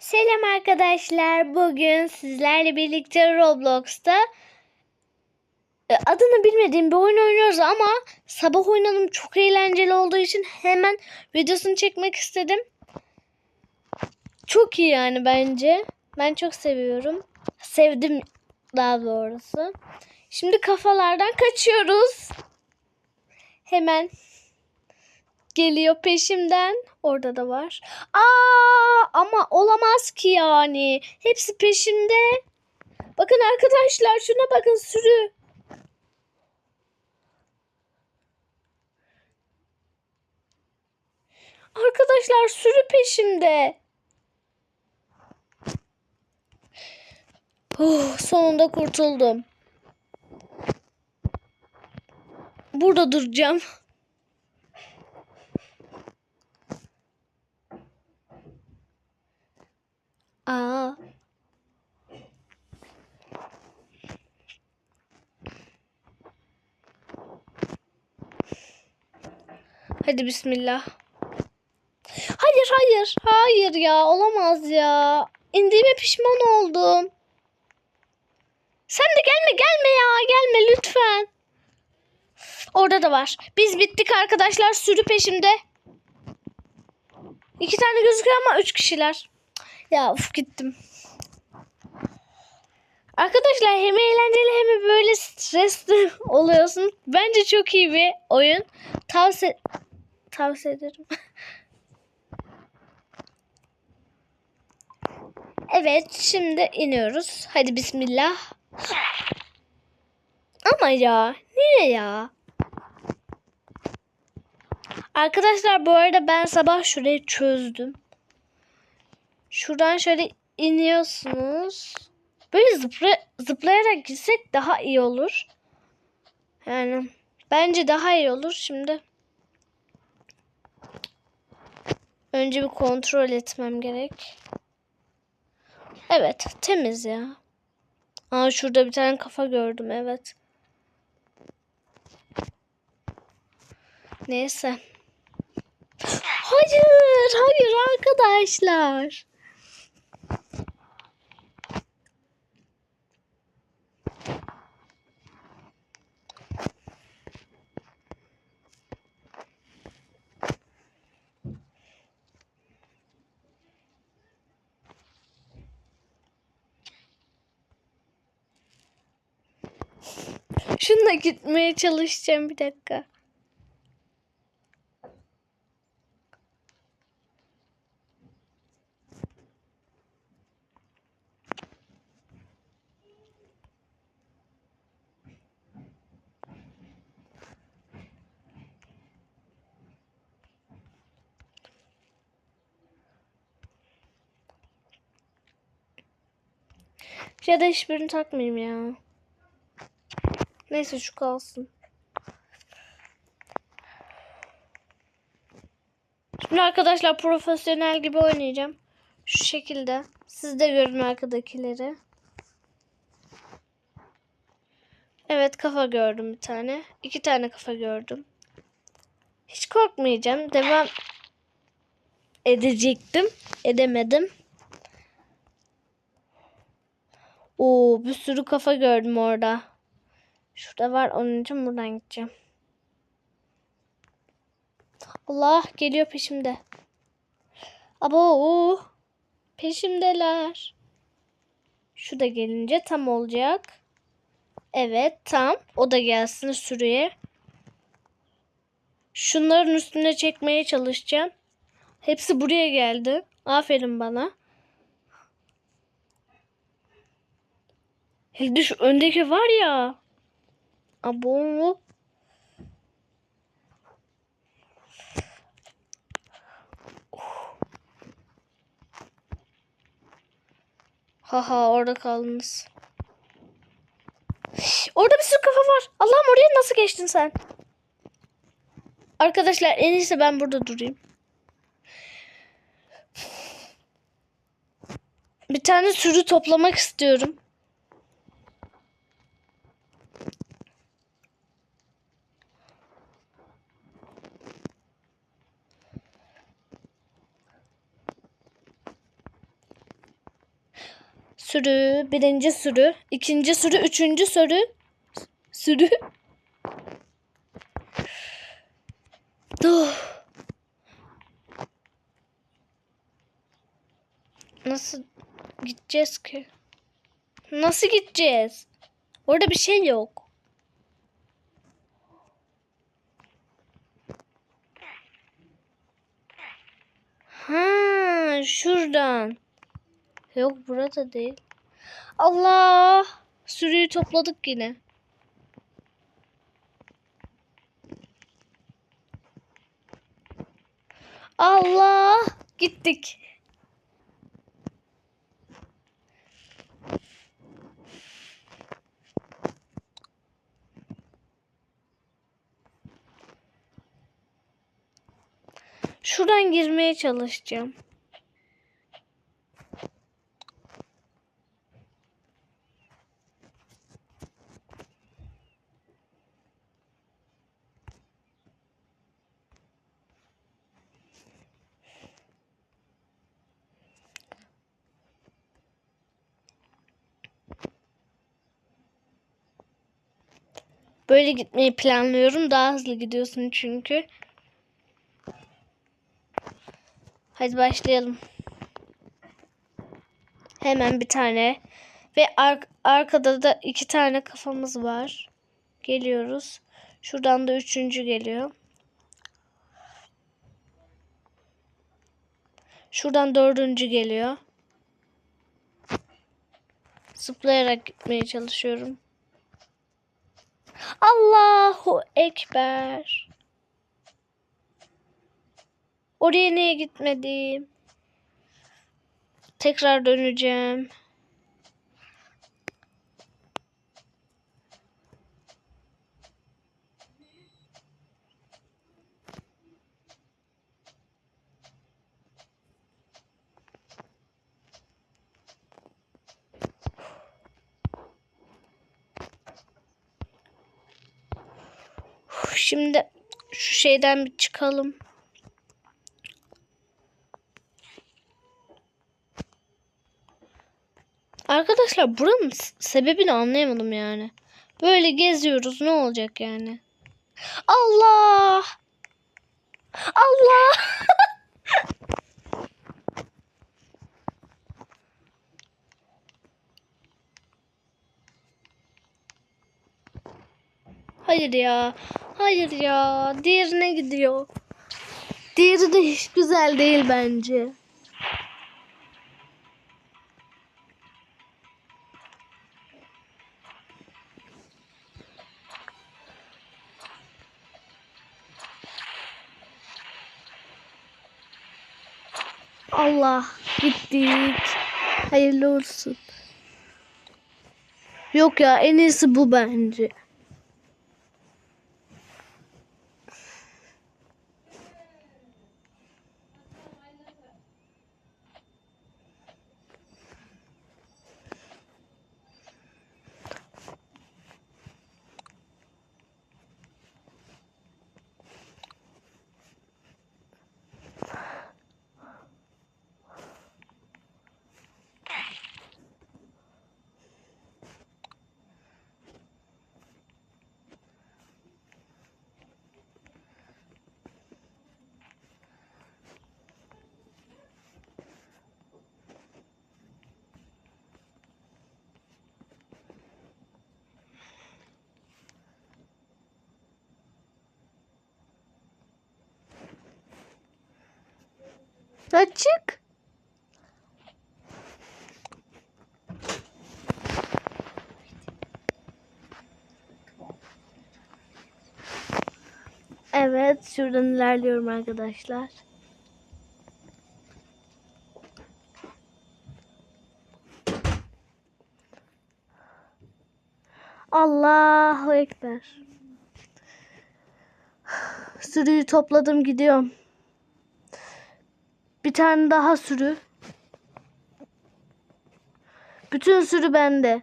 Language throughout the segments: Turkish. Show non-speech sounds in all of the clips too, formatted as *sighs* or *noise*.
Selam arkadaşlar. Bugün sizlerle birlikte Roblox'ta e, adını bilmediğim bir oyun oynuyoruz ama sabah oynadım çok eğlenceli olduğu için hemen videosunu çekmek istedim. Çok iyi yani bence. Ben çok seviyorum. Sevdim daha doğrusu. Şimdi kafalardan kaçıyoruz. Hemen geliyor peşimden. Orada da var. Aa ama olamaz ki yani. Hepsi peşimde. Bakın arkadaşlar şuna bakın sürü. Arkadaşlar sürü peşimde. Oh, sonunda kurtuldum. Burada duracağım. Aa. Hadi bismillah. Hayır hayır hayır ya olamaz ya. İndiğime pişman oldum. Sen de gelme gelme ya gelme lütfen. Orada da var. Biz bittik arkadaşlar sürü peşimde. İki tane gözüküyor ama üç kişiler. Ya uf gittim. Arkadaşlar hem eğlenceli hem böyle stresli *laughs* oluyorsun. Bence çok iyi bir oyun. Tavsiye tavsiye ederim. *laughs* evet şimdi iniyoruz. Hadi bismillah. Ama ya niye ya? Arkadaşlar bu arada ben sabah şurayı çözdüm. Şuradan şöyle iniyorsunuz. Böyle zıpla, zıplayarak gitsek daha iyi olur. Yani bence daha iyi olur. Şimdi önce bir kontrol etmem gerek. Evet temiz ya. Aa şurada bir tane kafa gördüm evet. Neyse. Hayır, hayır arkadaşlar. Şununla gitmeye çalışacağım bir dakika. Ya da hiçbirini takmayayım ya. Neyse şu kalsın. Şimdi arkadaşlar profesyonel gibi oynayacağım. Şu şekilde. Siz de görün arkadakileri. Evet kafa gördüm bir tane. İki tane kafa gördüm. Hiç korkmayacağım. Devam edecektim. Edemedim. Oo bir sürü kafa gördüm orada. Şurada var onun için buradan gideceğim. Allah geliyor peşimde. Abo peşimdeler. Şu da gelince tam olacak. Evet tam. O da gelsin sürüye. Şunların üstüne çekmeye çalışacağım. Hepsi buraya geldi. Aferin bana. Şu öndeki var ya. Abo. Haha orada kaldınız. Orada bir sürü kafa var. Allah'ım oraya nasıl geçtin sen? Arkadaşlar en iyisi ben burada durayım. Bir tane sürü toplamak istiyorum. Sürü, birinci sürü, ikinci sürü, üçüncü sürü. Sürü. Nasıl gideceğiz ki? Nasıl gideceğiz? Orada bir şey yok. Ha, şuradan. Yok burada değil. Allah! Sürüyü topladık yine. Allah! Gittik. Şuradan girmeye çalışacağım. Böyle gitmeyi planlıyorum. Daha hızlı gidiyorsun çünkü. Hadi başlayalım. Hemen bir tane. Ve ar- arkada da iki tane kafamız var. Geliyoruz. Şuradan da üçüncü geliyor. Şuradan dördüncü geliyor. Zıplayarak gitmeye çalışıyorum. Allahu Ekber. Oraya niye gitmedim? Tekrar döneceğim. Şimdi şu şeyden bir çıkalım. Arkadaşlar buranın sebebini anlayamadım yani. Böyle geziyoruz ne olacak yani? Allah! Allah! *laughs* Hayır ya. Hayır ya. Diğerine gidiyor. Diğeri de hiç güzel değil bence. Allah gittik. Hayırlı olsun. Yok ya en iyisi bu bence. Açık. Evet, şuradan ilerliyorum arkadaşlar. Allahu Ekber. *sighs* Sürüyü topladım gidiyorum. Bir tane daha sürü. Bütün sürü bende.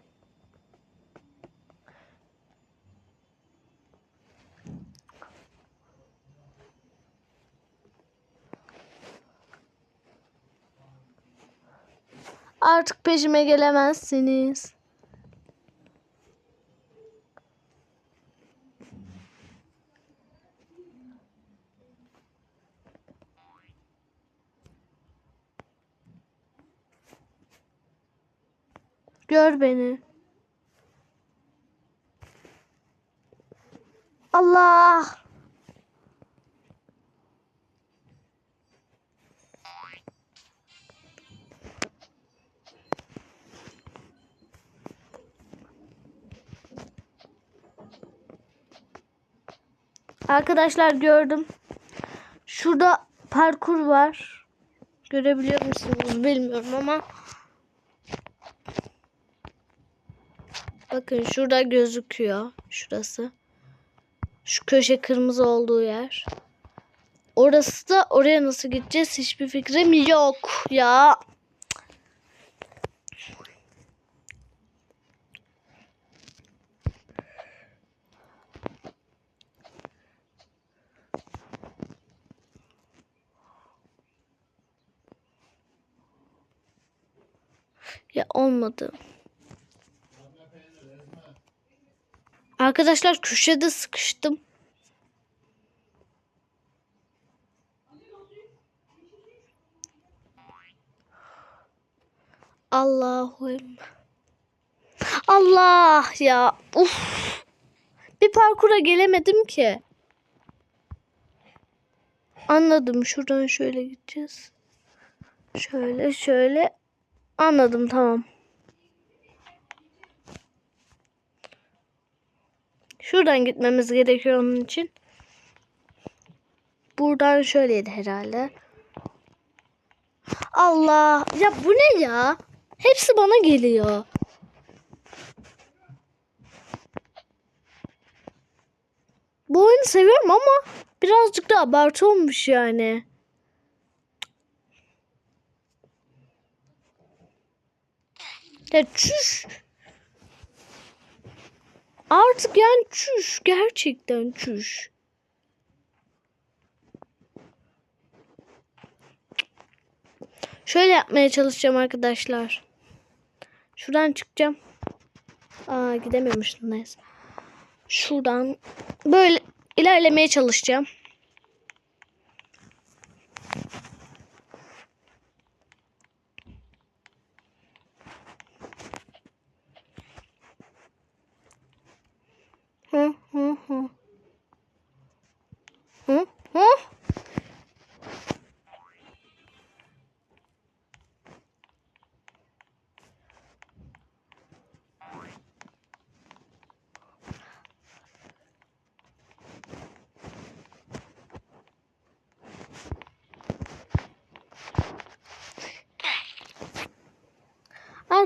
Artık peşime gelemezsiniz. Gör beni. Allah! Arkadaşlar gördüm. Şurada parkur var. Görebiliyor musunuz bilmiyorum ama. Bakın şurada gözüküyor. Şurası. Şu köşe kırmızı olduğu yer. Orası da oraya nasıl gideceğiz hiçbir fikrim yok ya. Ya olmadı. Arkadaşlar köşede sıkıştım. Ekber. Allah ya. Uf. Bir parkura gelemedim ki. Anladım. Şuradan şöyle gideceğiz. Şöyle şöyle. Anladım tamam. Şuradan gitmemiz gerekiyor onun için. Buradan şöyleydi herhalde. Allah. Ya bu ne ya? Hepsi bana geliyor. Bu oyunu seviyorum ama birazcık da abartı olmuş yani. Ya çüş. Artık yani çüş. Gerçekten çüş. Şöyle yapmaya çalışacağım arkadaşlar. Şuradan çıkacağım. Aa gidememiştim neyse. Şuradan böyle ilerlemeye çalışacağım.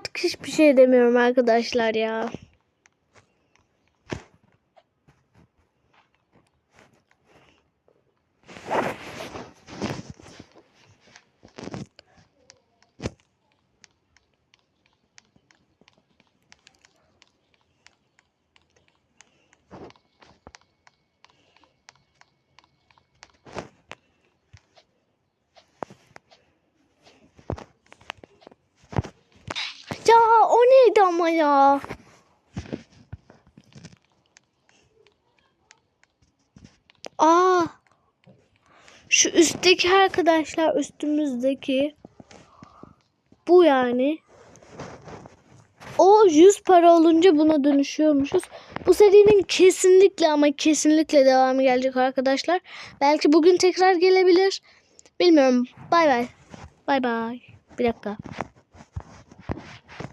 Artık hiçbir şey demiyorum arkadaşlar ya. Ya o neydi ama ya? Aa. Şu üstteki arkadaşlar üstümüzdeki bu yani. O 100 para olunca buna dönüşüyormuşuz. Bu serinin kesinlikle ama kesinlikle devamı gelecek arkadaşlar. Belki bugün tekrar gelebilir. Bilmiyorum. Bay bay. Bay bay. Bir dakika.